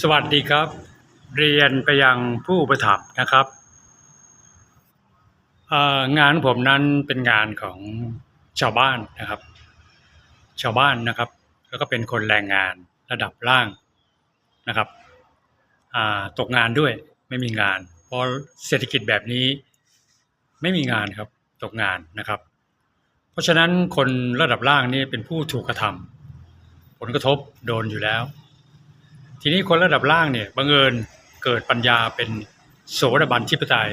สวัสดีครับ เรียนไปยังผู้ประทับนะครับงานผมนั้นเป็นงานของชาวบ้านนะครับ ชาวบ้านนะครับ แล้วก็เป็นคนแรงงานระดับล่างนะครับตกงานด้วยไม่มีงาน เพราะเศรษฐกิจแบบนี้ไม่มีงานครับตกงานนะครับ เพราะฉะนั้นคนระดับล่างนี่เป็นผู้ถูกกระทำผลกระทบโดนอยู่แล้ว ทีนี้คนระดับล่างเนี่ยบังเอิญเกิดปัญญาเป็นโสดาบันทิปไตย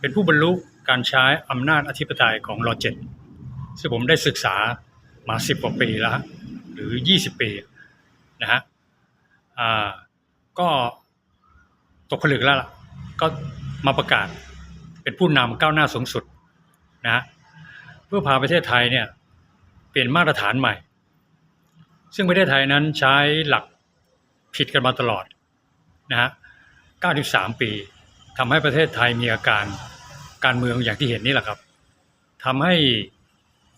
เป็นผู้บรรลุการใช้อำนาจอธิปไตยของรอเจ็ดซึ่งผมได้ศึกษามาสิบกว่าปีแล้วฮะหรือยี่สิบปีนะฮะอ่าก็ตกผลึกแล้วล่ะก็มาประกาศเป็นผู้นำก้าวหน้าสูงสุดนะเพื่อพาประเทศไทยเนี่ยเปลี่ยนมาตรฐานใหม่ ซึ่งประเทศไทยนั้นใช้หลัก ผิดกันมาตลอดนะฮะ 93 ปีทำให้ประเทศไทยมีอาการการเมืองอย่างที่เห็นนี่แหละครับทำให้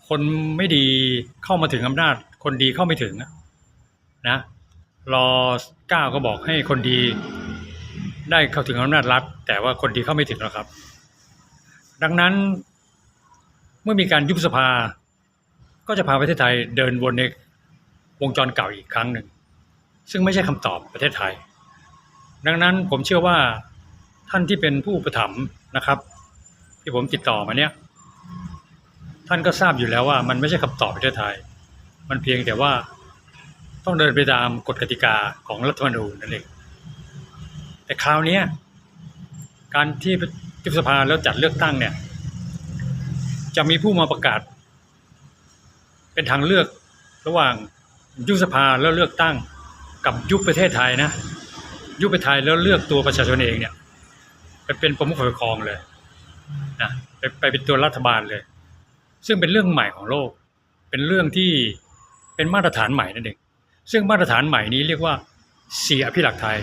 คนไม่ดีเข้ามาถึงอำนาจ คนดีเข้าไม่ถึงอะนะรอเก้าก็บอกให้คนดีได้เข้าถึงอำนาจรัฐ แต่ว่าคนดีเข้าไม่ถึงแล้วครับ ดังนั้นเมื่อมีการยุบสภา ก็จะพาประเทศไทยเดินวนในวงจรเก่าอีกครั้งหนึ่ง ซึ่งไม่ใช่คำตอบประเทศไทย ดังนั้นผมเชื่อว่าท่านที่เป็นผู้ประถมนะครับ ที่ผมติดต่อมาเนี่ยท่านก็ทราบอยู่แล้วว่ามันไม่ใช่คำตอบประเทศไทย มันเพียงแต่ว่าต้องเดินไปตามกฎกติกาของรัฐธรรมนูญนั่นเองแต่คราวนี้การที่ยุบสภาแล้วจัดเลือกตั้งเนี่ยจะมีผู้มาประกาศ เป็นทางเลือกระหว่างยุบสภาแล้วเลือกตั้ง กับยุบประเทศไทยนะ ยุบประเทศไทยแล้วเลือกตัวประชาชนเองเนี่ยไปเป็นประมุขฝ่ายปกครองเลยนะไปไปเป็นตัวรัฐบาลเลย ซึ่งเป็นเรื่องใหม่ของโลก เป็นเรื่องที่เป็นมาตรฐานใหม่นั่นเองซึ่งมาตรฐานใหม่นี้เรียกว่าสีอภิรักษ์ไทย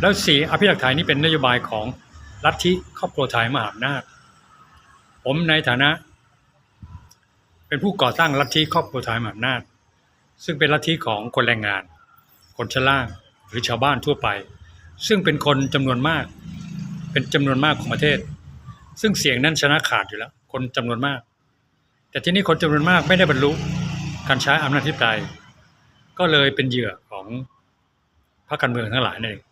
แล้วสีอภิรักษ์ไทยนี่เป็นนโยบายของลัทธิครอบครัวไทยมหาอำนาจผมในฐานะ เป็นผู้ก่อตั้งลัทธิครอบครัวไทยมหาอำนาจ ซึ่งเป็นลัทธิของคนแรงงาน คนชั้นล่างหรือชาวบ้านทั่วไป ซึ่งเป็นคนจำนวนมาก เป็นจำนวนมากของประเทศ ซึ่งเสียงนั้นชนะขาดอยู่แล้ว คนจำนวนมาก แต่ที่นี้คนจำนวนมากไม่ได้บรรลุการใช้อำนาจทิปไตยก็เลยเป็นเหยื่อของพรรคการเมืองทั้งหลายนั่นเอง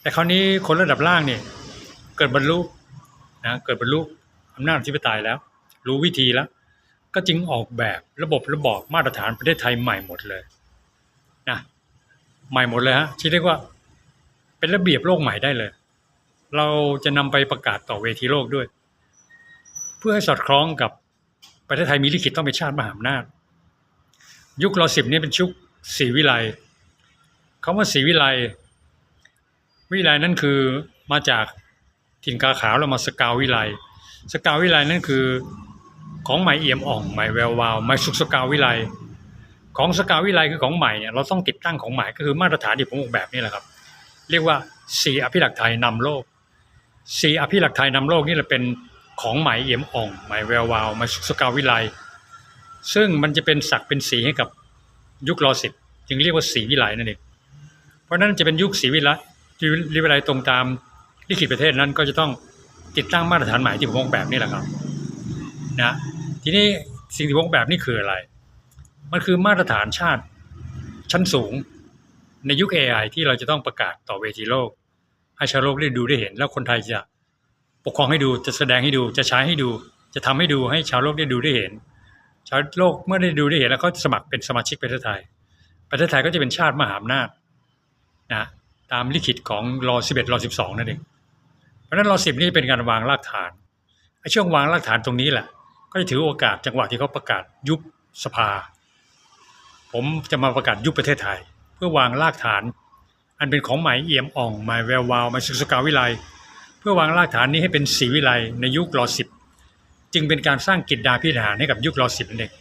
แต่คราวนี้คนระดับล่างเนี่ยเกิดบรรลุนะเกิดบรรลุอำนาจอธิปไตยแล้ว รู้วิธีแล้ว ก็จึงออกแบบระบบระบอบมาตรฐานประเทศไทยใหม่หมดเลยนะ ใหม่หมดเลยฮะที่เรียกว่าเป็นระเบียบโลกใหม่ได้เลย เราจะนำไปประกาศต่อเวทีโลกด้วย เพื่อให้สอดคล้องกับประเทศไทยมีลิขิตต้องเป็นชาติมหาอำนาจ ยุครอสิบนี่เป็นชุกศรีวิไลคำว่าศรีวิไลวิไลนั่นคือมาจากถิ่นกาขาวเรามาสกาววิไลสกาววิไลนั่นคือของใหม่เอี่ยมอ่องใหม่แวววาวใหม่สุขสกาววิไล ของสกาววิไลคือของใหม่เนี่ยเราต้องติดตั้งของใหม่ก็คือมาตรฐานที่ผมออกแบบนี่แหละครับ เรียกว่าสีอภิรักษ์ไทยนำโลกสีอภิรักษ์ไทยนำโลกนี่แหละเป็นของใหม่เอี่ยมอ่องใหม่แวววาวใหม่สกาววิไลซึ่งมันจะเป็นศักเป็นสีให้กับยุครอสิบจึงเรียกว่าสีวิไลนั่นเองเพราะนั้นจะเป็นยุคสีวิไลสีวิไลตรงตามลิขิตประเทศนั้นก็จะต้องติดตั้งมาตรฐานใหม่ที่ผมออกแบบนี่แหละครับนะทีนี้สิ่งที่ผมออกแบบนี่คืออะไร มันคือมาตรฐานชาติชั้นสูง ในยุค AI ที่เราจะต้องประกาศต่อเวทีโลก ให้ชาวโลกได้ดูได้เห็น แล้วคนไทยจะปกครองให้ดูจะแสดงให้ดูจะใช้ให้ดู จะทำให้ดูให้ชาวโลกได้ดูได้เห็น ชาวโลกเมื่อได้ดูได้เห็นแล้วก็สมัครเป็นสมาชิกประเทศไทย ประเทศไทยก็จะเป็นชาติมหาอำนาจนะตามลิขิตของรอ11รอ12นั่นเองเพราะฉะนั้นรอ10นี่เป็นการวางรากฐานไอ้ช่วงวางรากฐานตรงนี้แหละ ก็จะถือโอกาสจังหวะที่เขาประกาศยุบสภา ผมจะมาประกาศยุบประเทศไทย เพื่อวางรากฐาน อันเป็นของใหม่เอี่ยมอ่องใหม่แวววาวใหม่สุสกาวิไลเพื่อวางรากฐานนี้ให้เป็นสีวิไลในยุครอสิบจึงเป็นการสร้างกิจดาพิธานให้กับยุครอสิบนั่นเอง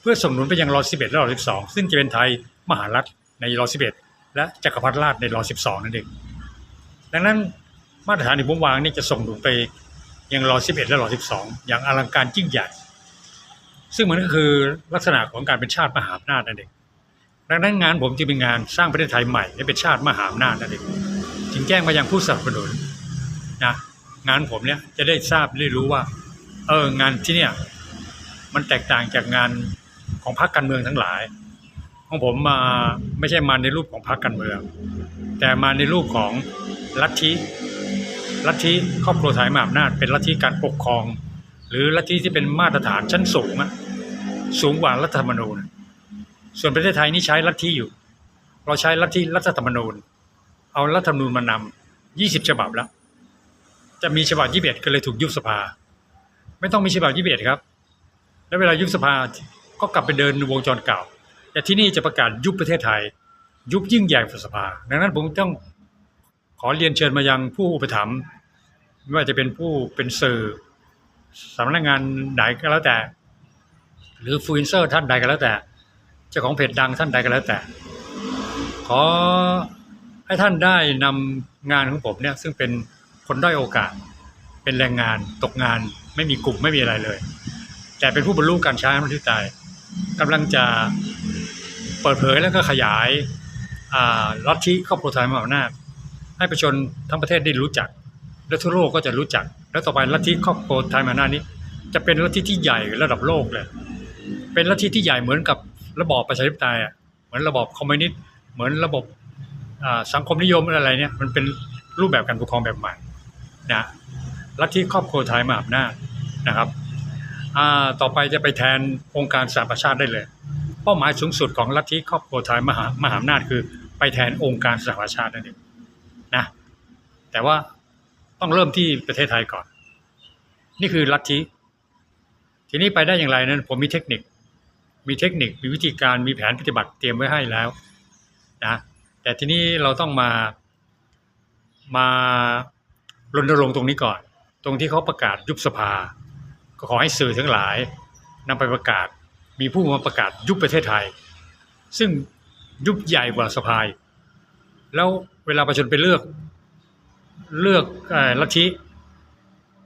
เพื่อส่งหนุนไปยังรอสิบเอ็ดและรอสิบสองซึ่งจะเป็นไทยมหารัฐในรอสิบเอ็ดและจักรพรรดิราชในรอสิบสองนั่นเองดังนั้นมาตรฐานที่ผมวางนี่จะส่งหนุนไปยังรอ11และรอ12อย่างอลังการยิ่งใหญ่ซึ่งมันก็คือลักษณะของการเป็นชาติมหาอำนาจนั่นเอง ดังนั้นงานผมจึงเป็นงานสร้างประเทศไทยใหม่ให้เป็นชาติมหาอำนาจนั่นเองจึงแจ้งมายังผู้สนับสนุนนะงานผมเนี่ยจะได้ทราบได้รู้ว่าเอองานที่เนี่ยมันแตกต่างจากงานของพรรคการเมืองทั้งหลาย ของผมมาไม่ใช่มาในรูปของพรรคการเมือง แต่มาในรูปของลัทธิลัทธิครอบครัวไทยมหาอำนาจเป็นลัทธิการปกครอง หรือลัทธิที่เป็นมาตรฐานชั้นสูงอะสูงกว่ารัฐธรรมนูญ ส่วนประเทศไทยนี่ใช้ลัทธิอยู่ เราใช้ลัทธิรัฐธรรมนูญ เอารัฐธรรมนูญมานำ20ฉบับแล้ว จะมีฉบับ21ก็เลยถูกยุบสภา ไม่ต้องมีฉบับ21ครับ แล้วเวลายุบสภาก็กลับไปเดินวงจรเก่า แต่ที่นี่จะประกาศยุบประเทศไทย ยุบยิ่งใหญ่กว่าสภา ดังนั้นผมต้องขอเรียนเชิญมายังผู้อุปถัมภ์ไม่ว่าจะเป็นผู้เป็นสื่อสำนักงานไหนก็แล้วแต่ หรือฟลูเอนเซอร์ท่านใดก็แล้วแต่ เจ้าของเพจดังท่านใดก็แล้วแต่ ขอให้ท่านได้นำงานของผมเนี่ยซึ่งเป็นคนด้อยโอกาส เป็นแรงงานตกงาน ไม่มีกลุ่มไม่มีอะไรเลย แต่เป็นผู้บรรลุการใช้อำนาจธิปไตยกำลังจะเปิดเผยแล้วก็ขยายลัทธิครอบครัวไทยมหาอำนาจให้ประชาชนทั้งประเทศได้รู้จัก และทั่วโลกก็จะรู้จัก แล้วต่อไปลัทธิครอบครัวไทยมหาอำนาจนี้ จะเป็นลัทธิที่ใหญ่ระดับโลกเลยเป็นลัทธิที่ใหญ่เหมือนกับ ระบอบประชาธิปไตยอะเหมือนระบอบคอมมิวนิสต์เหมือนระบบสังคมนิยมอะไรเนี่ยมันเป็นรูปแบบการปกครองแบบใหม่นะลัทธิครอบครัวไทยมหาอำนาจนะครับต่อไปจะไปแทนองค์การสหประชาติได้เลย เป้าหมายสูงสุดของลัทธิครอบครัวไทยมหามหาอำนาจคือ ไปแทนองค์การสหประชาตินั่นเองนะแต่ว่าต้องเริ่มที่ประเทศไทยก่อน นี่คือลัทธิทีนี้ไปได้อย่างไรนั้นผมมีเทคนิค มีเทคนิคมีวิธีการมีแผนปฏิบัติเตรียมไว้ให้แล้วนะแต่ทีนี้เราต้องมา มารณรงค์ตรงนี้ก่อน ตรงที่เขาประกาศยุบสภา ก็ขอให้สื่อทั้งหลายนำไปประกาศมีผู้มาประกาศยุบประเทศไทย ซึ่งยุบใหญ่กว่าสภาแล้วเวลาประชาชนไปเลือกเลือกลัทธิ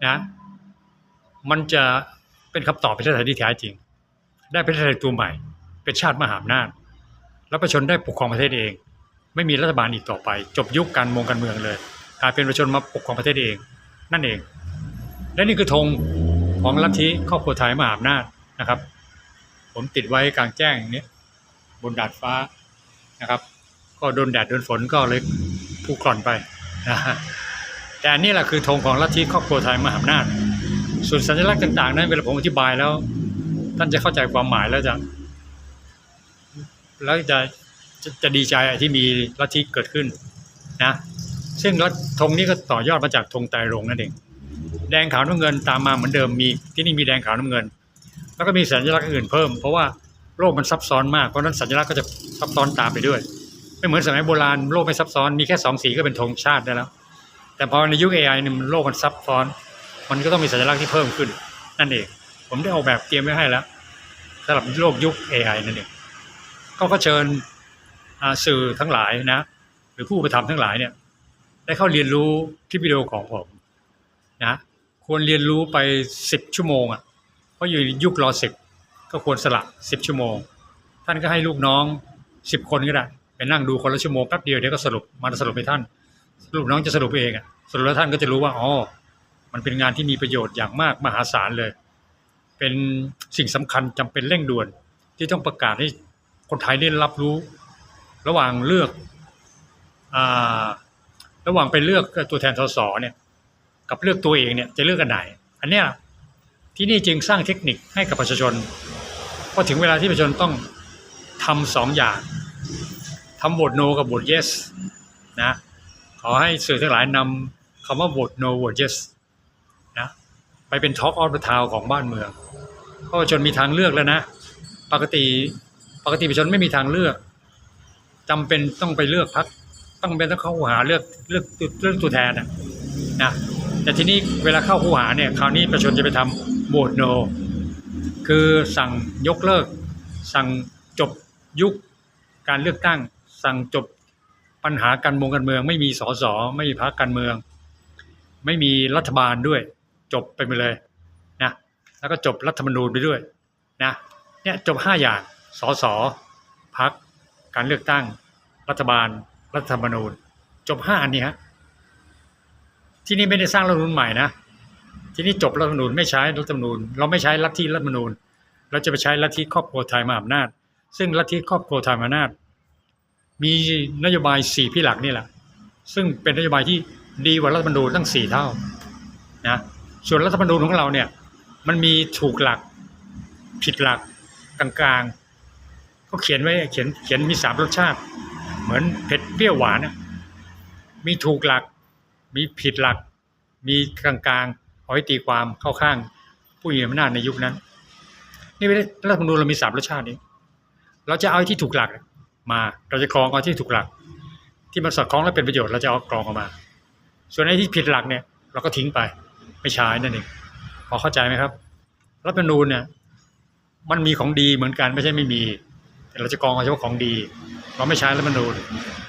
นะมันจะเป็นคำตอบประเทศไทยที่แท้จริง ได้ประเทศไทยตัวใหม่ เป็นชาติมหาอำนาจ แล้วประชาชนได้ปกครองประเทศเอง ไม่มีรัฐบาลอีกต่อไป จบยุคการมงการเมืองเลยกลายเป็นประชาชนมาปกครองประเทศเอง นั่นเอง และนี่คือธงของลัทธิครอบครัวไทยมหาอำนาจนะครับ ผมติดไว้กลางแจ้งอย่างนี้บนดาดฟ้านะครับ ก็โดนแดดโดนฝนก็เลยผูกร่อนไปนะฮะแต่อันนี่แหละคือธงของลัทธิครอบครัวไทยมหาอำนาจส่วนสัญลักษณ์ต่างๆ นั้นเวลาผมอธิบายแล้ว ท่านจะเข้าใจความหมายแล้วจะ แล้วจะจะจะดีใจที่มีลัทธิเกิดขึ้นนะซึ่งลัทธงนี้ก็ต่อยอดมาจากธงไตรรงนั่นเอง แดงขาวน้ำเงินตามมาเหมือนเดิมมีที่นี่มีแดงขาวน้ำเงิน แล้วก็มีสัญลักษณ์อื่นเพิ่มเพราะว่าโลกมันซับซ้อนมากเพราะนั้นสัญลักษณ์ก็จะซับซ้อนตามไปด้วย ไม่เหมือนสมัยโบราณโลกไม่ซับซ้อนมีแค่สองสีก็เป็นธงชาติได้แล้ว แต่พอในยุค AI เนี่มันโลกมันซับซ้อน มันก็ต้องมีสัญลักษณ์ที่เพิ่มขึ้นนั่นเอง ผมได้ออกแบบเตรียมไว้ให้แล้วสำหรับโลกยุค AI นั่นเองก็ก็เชิญสื่อทั้งหลายนะ หรือผู้ประทำทั้งหลายเนี่ย ได้เข้าเรียนรู้คลิปวิดีโอของผมนะควรเรียนรู้ไปสิบชั่วโมงอะเพราะอยู่ยุครอสิบก็ควรสละสิบชั่วโมง ท่านก็ให้ลูกน้องสิบคนก็ได้ไปนั่งดูคนละชั่วโมงแป๊บเดียวเดี๋ยวก็สรุปมาสรุปให้ท่านลูกน้องจะสรุปเองอะสรุปแล้วท่านก็จะรู้ว่าอ๋อมันเป็นงานที่มีประโยชน์อย่างมากมหาศาลเลย เป็นสิ่งสำคัญจำเป็นเร่งด่วน ที่ต้องประกาศให้คนไทยได้รับรู้ ระหว่างเลือกอระหว่างไปเลือกตัวแทนสสเนี่ยกับเลือกตัวเองเนี่ยจะเลือกกันไหน อันเนี้ยที่นี่จึงสร้างเทคนิคให้กับประชาชนพอถึงเวลาที่ประชาชนต้องทำสองอย่างทำโหวต no กับโหวต yes นะขอให้สื่อทั้งหลายนำคำว่าโหวต no โหวต yes นะ ไปเป็น talk of the town ของบ้านเมืองเพราะประชาชนมีทางเลือกแล้วนะ ปกติปกติประชาชนไม่มีทางเลือกจำเป็นต้องไปเลือกพักต้องเป็นต้องเข้าหาเลือกเลือกเลือกตัวแทนนะนะแต่ทีนี้เวลาเข้าคูหาเนี่ยคราวนี้ประชาชนจะไปทำโหวตโน คือสั่งยกเลิก สั่งจบยุคการเลือกตั้ง สั่งจบปัญหาการเมืองการเมือง ไม่มีสสไม่มีพรรคการเมือง ไม่มีรัฐบาลด้วย จบไปไปเลยนะแล้วก็จบรัฐธรรมนูญไปด้วยนะเนี่ยจบห้าอย่างสสพักการเลือกตั้ง รัฐบาล รัฐธรรมนูญ จบห้าอันนี้ฮะที่นี่ไม่ได้สร้างรัฐธรรมนูญใหม่นะที่นี่จบรัฐธรรมนูญไม่ใช้รัฐธรรมนูญ เราไม่ใช้ลัทธิรัฐธรรมนูญ เราจะไปใช้ลัทธิครอบครัวไทยมหาอำนาจ ซึ่งลัทธิครอบครัวไทยมหาอำนาจ มีนโยบายสี่พี่หลักนี่แหละซึ่งเป็นนโยบายที่ดีกว่ารัฐธรรมนูญตั้งสี่เท่านะ ส่วนรัฐธรรมนูญของเราเนี่ยมันมีถูกหลักผิดหลักกลางๆเขาเขียนไว้เขียนเขียนมีสามรสชาติ เหมือนเผ็ดเปรี้ยวหวานมีถูกหลัก มีผิดหลัก มีกลางๆเอาไว้ตีความเข้าข้างผู้มีอำนาจในยุคนั้น นี่ไม่ได้รัฐธรรมนูญเรามีสามรสชาตินี้ เราจะเอาที่ถูกหลักมาเราจะกรองเอาที่ถูกหลัก ที่มันสอดคล้องและเป็นประโยชน์เราจะเอากรองออกมา ส่วนไอ้ที่ผิดหลักเนี่ยเราก็ทิ้งไป ไม่ใช้นั่นเองพอเข้าใจไหมครับรัฐธรรมนูญเนี่ยมันมีของดีเหมือนกันไม่ใช่ไม่มี แต่เราจะกรองเอาเฉพาะของดี เราไม่ใช้รัฐธรรมนูญ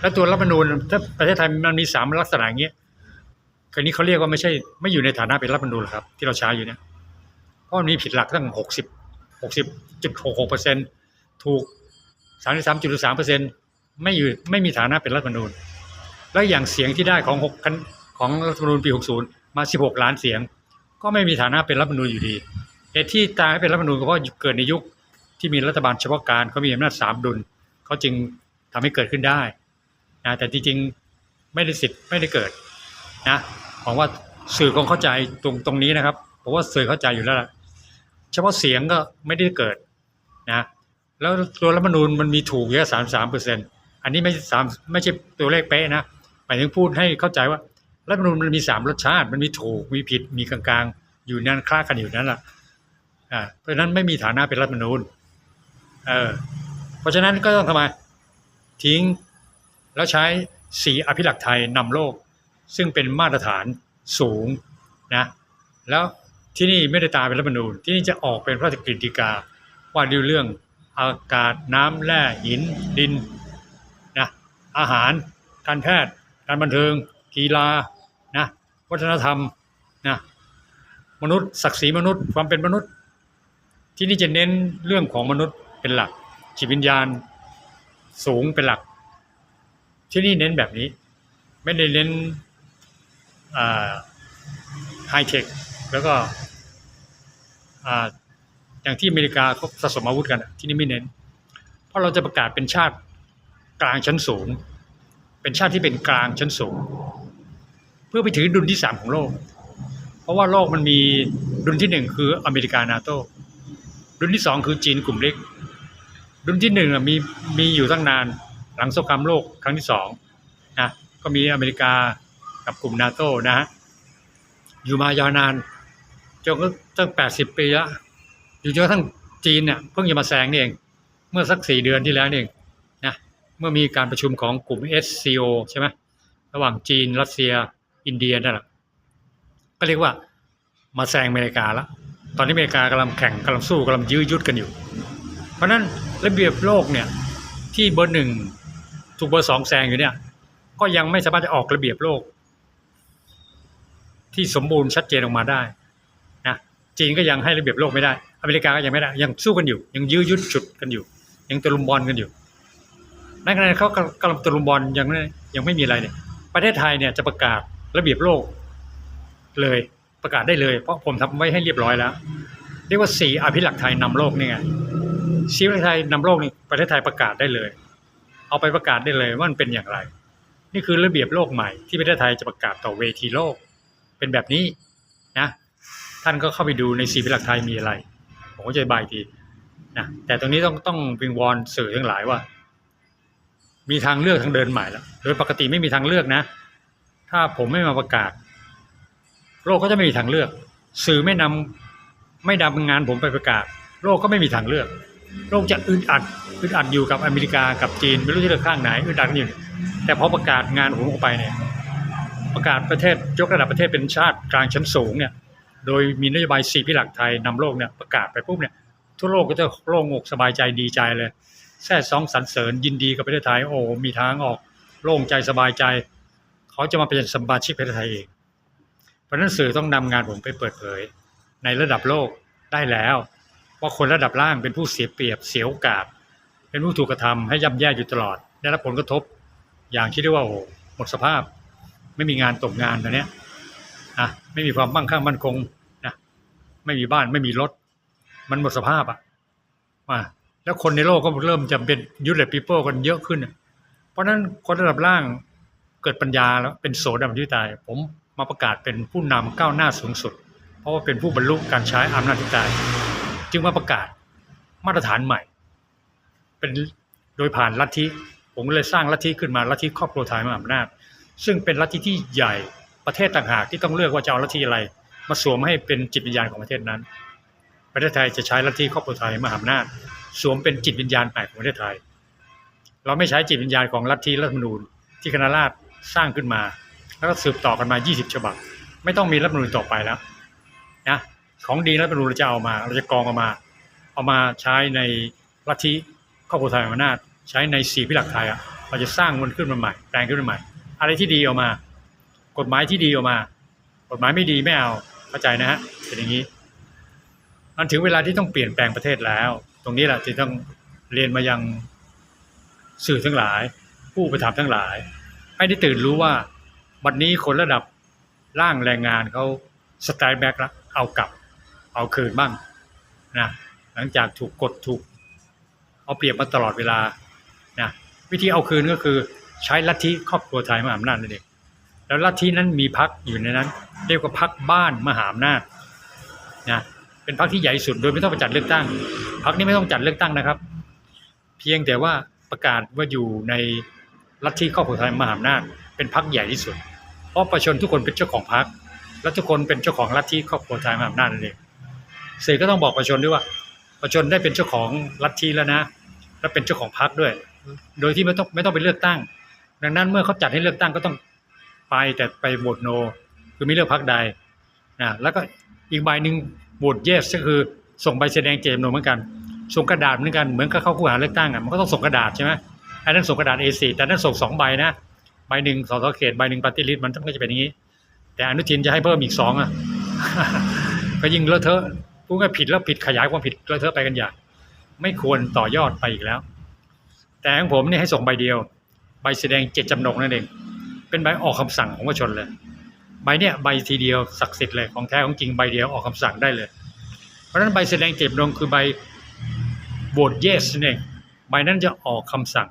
แล้วตัวรัฐธรรมนูญถ้าประเทศไทยมันมีสามลักษณะอย่างเงี้ยคืนนี้เขาเรียกว่าไม่ใช่ไม่อยู่ในฐานะเป็นรัฐธรรมนูญครับ ที่เราใช้อยู่เนี่ยเพราะมันมีผิดหลักตั้งหกสิบหกสิบจุดหกหกเปอร์เซ็นต์ถูกสามสิบสามจุดสามเปอร์เซ็นต์ไม่อยู่ไม่มีฐานะเป็นรัฐธรรมนูญ แล้วอย่างเสียงที่ได้ของหกของรัฐธรรมนูญปีหกศูนย์ มาสิบหกล้านเสียง ก็ไม่มีฐานะเป็นรัฐมนูญอยู่ดีเหตุที่ตายให้เป็นรัฐมนูญก็เพราะเกิดในยุคที่มีรัฐบาลเฉพาะการเขามีอำนาจสามดุลเขาจึงทำให้เกิดขึ้นได้นะแต่จริงๆไม่ได้สิทธิ์ไม่ได้เกิดนะหวังว่าสื่อคงเข้าใจตรงตรงนี้นะครับผมว่าสื่อเข้าใจอยู่แล้วเฉพาะเสียงก็ไม่ได้เกิดนะแล้วตัวรัฐมนูญมันมีถูกแค่สามสามเปอร์เซ็นต์อันนี้ไม่สามไม่ใช่ตัวเลขเป๊ะนะหมายถึงพูดให้เข้าใจว่า รัฐธรรมนูญมันมีสามรสชาติ มันมีถูกมีผิดมีกลางๆ อยู่นั่นคล้ากันอยู่นั่นแหละอ่าเพราะฉะนั้นไม่มีฐานะเป็นรัฐธรรมนูญเออเพราะฉะนั้นก็ต้องทำไมทิ้งแล้วใช้สีอภิลักษ์ไทยนำโลก ซึ่งเป็นมาตรฐานสูงนะแล้วที่นี่ไม่ได้ตาเป็นรัฐธรรมนูญที่นี่จะออกเป็นพระราชกฤษฎีกาว่าด้วยเรื่องอากาศน้ำแร่หินดินนะอาหารการแพทย์การบันเทิงกีฬา นะวัฒนธรรมนะมนุษย์ศักดิ์ศรีมนุษย์ความเป็นมนุษย์ ที่นี่จะเน้นเรื่องของมนุษย์เป็นหลักจิตวิญญาณสูงเป็นหลัก ที่นี่เน้นแบบนี้ ไม่ได้เน้นไฮเทคแล้วก็ออย่างที่อเมริกาเขาสะสมอาวุธกันที่นี่ไม่เน้น เพราะเราจะประกาศเป็นชาติกลางชั้นสูง เป็นชาติที่เป็นกลางชั้นสูง พื่อไปถือดุลที่สามของโลก เพราะว่าโลกมันมีดุลที่หนึ่งคืออเมริกานาโตดุลที่สองคือจีนกลุ่มเล็ก ดุลที่หนึ่งมีมีอยู่ตั้งนานหลังสงครามโลกครั้งที่สองนะก็มีอเมริกากับกลุ่มนาโตนะฮะอยู่มายาวนานจนก็ตั้งแปดสิบปีแล้วอยู่จนกระทั่งจีนเนี่ยเพิ่งจะมาแซงนี่เอง เมื่อสักสี่เดือนที่แล้วนี่เองนะเมื่อมีการประชุมของกลุ่ม SCO ใช่ไหมระหว่างจีน รัสเซีย อินเดียนั่นแหละก็เรียกว่ามาแซงอเมริกาแล้วตอนนี้อเมริกากำลังแข่งกำลังสู้กำลังยื้อยุดกันอยู่ เพราะนั้นระเบียบโลกเนี่ยที่เบอร์หนึ่งถูกเบอร์สองแซงอยู่เนี่ย ก็ยังไม่สามารถจะออกระเบียบโลก ที่สมบูรณ์ชัดเจนออกมาได้นะจีนก็ยังให้ระเบียบโลกไม่ได้ อเมริกาก็ยังไม่ได้ ยังสู้กันอยู่ ยังยื้อยุดฉุดกันอยู่ ยังตะลุมบอลกันอยู่ในขณะที่เขากำลังตะลุมบอลยังยังไม่มีอะไรเนี่ยประเทศไทยเนี่ยจะประกาศ ระเบียบโลกเลยประกาศได้เลย เพราะผมทำไว้ให้เรียบร้อยแล้ว เรียกว่าสีอภิลักษ์ไทยนำโลกนี่ไงสีอภิลักษ์ไทยนำโลกนี่ประเทศไทยประกาศได้เลย เอาไปประกาศได้เลยว่ามันเป็นอย่างไร นี่คือระเบียบโลกใหม่ที่ประเทศไทยจะประกาศต่อเวทีโลก เป็นแบบนี้นะท่านก็เข้าไปดูในสีอภิลักษ์ไทยมีอะไร ผมก็จะบายทีนะแต่ตรงนี้ต้องต้องวิงวอนสื่อทั้งหลายว่า มีทางเลือกทางเดินใหม่แล้วโดยปกติไม่มีทางเลือกนะ ถ้าผมไม่มาประกาศ โลกก็จะไม่มีทางเลือก สื่อไม่นำไม่นำงานผมไปประกาศ โลกก็ไม่มีทางเลือก โลกจะอึดอัดอึดอัดอยู่กับอเมริกากับจีน ไม่รู้จะเลือกข้างไหนอึดอัดกันอยู่แต่พอประกาศงานผมออกไปเนี่ยประกาศประเทศยกระดับประเทศเป็นชาติกลางชั้นสูงเนี่ยโดยมีนโยบายสี่พิหลักไทยนำโลกเนี่ยประกาศไปปุ๊บเนี่ยทั่วโลกก็จะโล่งอกสบายใจดีใจเลยแท้ซองสรรเสริญยินดีกับประเทศไทยโอ้มีทางออกโล่งใจสบายใจ เขาจะมาเป็นสมาชิกประเทศไทยเองเพราะนั้นสื่อต้องนำงานผมไปเปิดเผย ในระดับโลกได้แล้วว่าคนระดับล่างเป็นผู้เสียเปรียบเสียโอกาส เป็นผู้ถูกกระทำให้ย่ำแย่อยู่ตลอด ได้รับผลกระทบ อย่างที่เรียกว่าโอ้โหหมดสภาพ ไม่มีงานตกงานตอนนี้นะไม่มีความมั่งคั่งมั่นคงนะไม่มีบ้านไม่มีรถ มันหมดสภาพอะมาแล้วคนในโลกก็เริ่มจะเป็นยูเลตปีเปิลกันเยอะขึ้น เพราะฉะนั้นคนระดับล่าง เกิดปัญญาแล้วเป็นโสดาบันทิตาย ผมมาประกาศเป็นผู้นำก้าวหน้าสูงสุด เพราะว่าเป็นผู้บรรลุการใช้อำนาจทิตาย จึงมาประกาศมาตรฐานใหม่ เป็นโดยผ่านลัทธิผมเลยสร้างลัทธิขึ้นมาลัทธิครอบครัวไทยมหาอำนาจ ซึ่งเป็นลัทธิที่ใหญ่ประเทศต่างหากที่ต้องเลือกว่าจะเอาลัทธิอะไร มาสวมให้เป็นจิตวิญญาณของประเทศนั้น ประเทศไทยจะใช้ลัทธิครอบครัวไทยมหาอำนาจ สวมเป็นจิตวิญญาณใหม่ของประเทศไทย เราไม่ใช้จิตวิญญาณของลัทธิรัฐมนูญที่คณะราษฎร สร้างขึ้นมา แล้วก็สืบต่อกันมา 20 ฉบับ ไม่ต้องมีรัฐมนูญต่อไปแล้วนะของดีรัฐมนูญเราจะเอามา เราจะกรองเอามา เอามาใช้ในลัทธิครอบครัวไทยมาอำนาจใช้ในสี่พิหลักไทยอะเราจะสร้างมันขึ้นมาใหม่แปลงขึ้นมาใหม่ อะไรที่ดีออกมา กฎหมายที่ดีออกมา กฎหมายไม่ดีไม่เอาเข้าใจนะฮะเป็นอย่างนี้มันถึงเวลาที่ต้องเปลี่ยนแปลงประเทศแล้ว ตรงนี้แหละที่ต้องเรียนมายังสื่อทั้งหลาย ผู้ประถมทั้งหลาย ให้ได้ตื่นรู้ว่าวันนี้คนระดับร่างแรงงานเขาสไตล์แบ็กแล้วเอากลับ เอาคืนบ้างนะหลังจากถูกกดถูก เอาเปรียบมาตลอดเวลานะวิธีเอาคืนก็คือใช้ลัทธิครอบครัวไทยมหาอำนาจนั่นเองแล้วลัทธินั้นมีพักอยู่ในนั้น เรียกว่าพักบ้านมหาอำนาจนะเป็นพักที่ใหญ่สุดโดยไม่ต้องไปจัดเลือกตั้งพักนี้ไม่ต้องจัดเลือกตั้งนะครับ เพียงแต่ว่าประกาศว่าอยู่ใน ลัทธิครอบครัวไทยมหาอำนาจเป็นพักใหญ่ที่สุด เพราะประชาชนทุกคนเป็นเจ้าของพักและทุกคนเป็นเจ้าของลัทธิครอบครัวไทยมหาอำนาจนั่นเองสื่อก็ต้องบอกประชาชนด้วยว่า ประชาชนได้เป็นเจ้าของลัทธิแล้วนะ และเป็นเจ้าของพรรคด้วย โดยที่ไม่ต้องไม่ต้องไปเลือกตั้ง ดังนั้นเมื่อเขาจัดให้เลือกตั้งก็ต้องไปแต่ไปโหวตโน คือไม่เลือกพรรคใดนะแล้วก็อีกใบหนึ่งโหวตเยสก็คือส่งใบแสดงเจตจำนเหมือนกันส่งกระดาษเหมือนกันเหมือนกับเข้าคู่หาเลือกตั้งอะมันก็ต้องส่งกระดาษใช่ไหม อันนั้นส่งกระดาษ A4 แต่นั้นส่งสองใบนะใบหนึ่งสสเขตใบหนึ่งปฏิริษีมันก็จะเป็นอย่างนี้ แต่อนุทินจะให้เพิ่มอีกสองอะก็ยิ่งเลอะเทอะพูดง่ายผิดแล้วผิดขยายความผิดเลอะเทอะไปกันใหญ่ไม่ควรต่อยอดไปอีกแล้ว แต่ของผมนี่ให้ส่งใบเดียว ใบแสดงเจตจำนงนั่นเอง เป็นใบออกคำสั่งของประชาชนเลย ใบเนี่ยใบทีเดียวศักดิ์สิทธิ์เลยของแท้ของจริงใบเดียวออกคำสั่งได้เลย เพราะฉะนั้นใบแสดงเจตจำนงคือใบโหวต yes นั่นเองใบนั้นจะออกคำสั่ง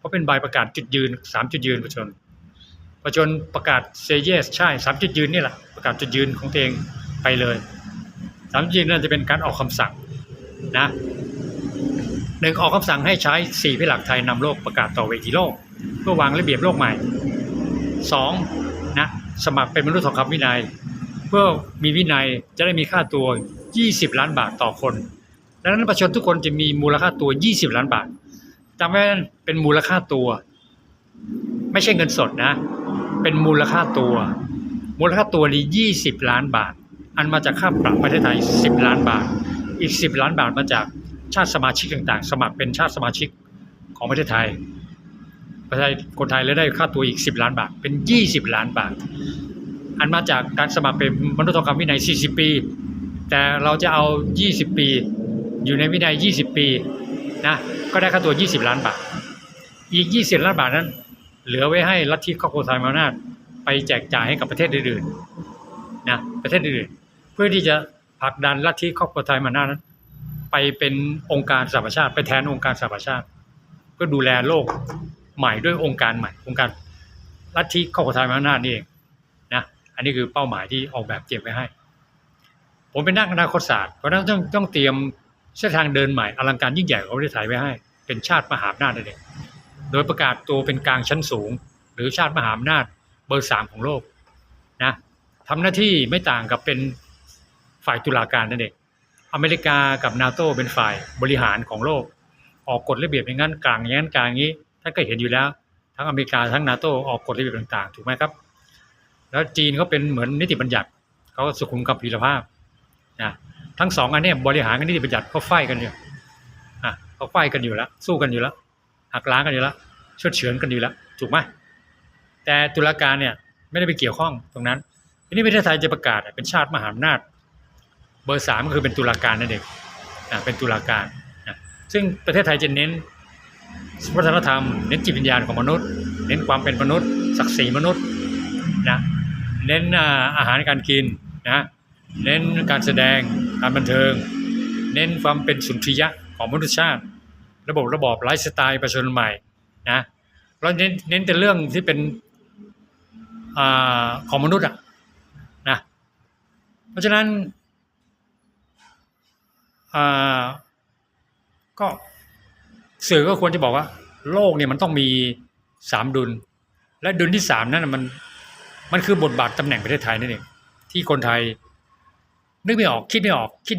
เพราะเป็นใบประกาศจุดยืนสามจุดยืนประชาชนประชาชนประกาศ say yes ใช่สามจุดยืนนี่แหละประกาศจุดยืนของตัวเองไปเลยสามจุดยืนนั่นจะเป็นการออกคำสั่งนะหนึ่งออกคำสั่งให้ใช้สี่พิหลักไทยนำโลกประกาศต่อเวทีโลก เพื่อวางระเบียบโลกใหม่สองนะสมัครเป็นมนุษย์ทองคำวินัย เพื่อมีวินัยจะได้มีค่าตัว 20 ล้านบาทต่อคนดังนั้นประชาชนทุกคนจะมีมูลค่าตัว 20 ล้านบาท จำไว้นะเป็นมูลค่าตัว ไม่ใช่เงินสดนะ เป็นมูลค่าตัว มูลค่าตัวนี้20ล้านบาท อันมาจากค่าปรับประเทศไทย10ล้านบาท อีก10ล้านบาทมาจากชาติสมาชิกต่างๆ สมัครเป็นชาติสมาชิกของประเทศไทย ประเทศไทยคนไทยเลยได้ค่าตัวอีก 10 ล้านบาท เป็น 20 ล้านบาท อันมาจากการสมัครเป็นมนุษย์ทองคำวินัย 40 ปี แต่เราจะเอา 20 ปี อยู่ในวินัย 20 ปี นะก็ได้ค่าตัว 20 ล้านบาท อีก 20 ล้านบาทนั้น เหลือไว้ให้ลัทธิครอบครัวไทยมานาจไปแจกจ่ายให้กับประเทศอื่นๆนะประเทศอื่นเพื่อที่จะผลักดันลัทธิครอบครัวไทยมานาจนั้น ไปเป็นองค์การสหประชาติไปแทนองค์การสหประชาติ เพื่อดูแลโลกใหม่ด้วยองค์การใหม่องค์การลัทธิครอบครัวไทยมานาจนี่เองนะอันนี้คือเป้าหมายที่ออกแบบเตรียมไว้ให้ ผมเป็นนักอนาคตศาสตร์เพราะฉะนั้นต้องต้องเตรียม เส้นทางเดินใหม่อลังการยิ่งใหญ่ของประเทศไทยไว้ให้ เป็นชาติมหาอำนาจนั่นเองโดยประกาศตัวเป็นกลางชั้นสูง หรือชาติมหาอำนาจเบอร์สามของโลกนะทำหน้าที่ไม่ต่างกับเป็นฝ่ายตุลาการนั่นเองอเมริกากับนาโตเป็นฝ่ายบริหารของโลก ออกกฎระเบียบอย่างนั้นกลางอย่างนั้นกลางอย่างนี้ท่านก็เห็นอยู่แล้ว ทั้งอเมริกาทั้งนาโตออกกฎระเบียบต่างๆ ถูกไหมครับ แล้วจีนเขาเป็นเหมือนนิติบัญญัติเขาสุขุมกับพีรภาพนะ ทั้งสองอันนี้บริหารกับนิติบัญญัติเขาไฟกันอยู่อะเขาไฟกันอยู่แล้วสู้กันอยู่แล้วหักล้างกันอยู่แล้วชดเฉือนกันอยู่แล้วถูกไหมแต่ตุลาการเนี่ยไม่ได้ไปเกี่ยวข้องตรงนั้นทีนี้ประเทศไทยจะประกาศเป็นชาติมหาอำนาจ เบอร์สามก็คือเป็นตุลาการนั่นเองอ่าเป็นตุลาการนะซึ่งประเทศไทยจะเน้นวัฒนธรรมเน้นจิตวิญญาณของมนุษย์ เน้นความเป็นมนุษย์ ศักดิ์ศรีมนุษย์นะเน้นอาอาหารการกินนะเน้นการแสดง การบันเทิง เน้นความเป็นสุนทรียะของมนุษยชาติ ระบบระบอบไลฟ์สไตล์ประชาชนใหม่นะแล้วเน้นเน้นแต่เรื่องที่เป็นอของมนุษย์อะนะเพราะฉะนั้นก็สื่อก็ควรจะบอกว่า โลกเนี่ยมันต้องมีสามดุล และดุลที่สามนั่นมันมันคือบทบาทตำแหน่งประเทศไทยนั่นเองที่คนไทย นึกไม่ออกคิดไม่ออกคิดไม่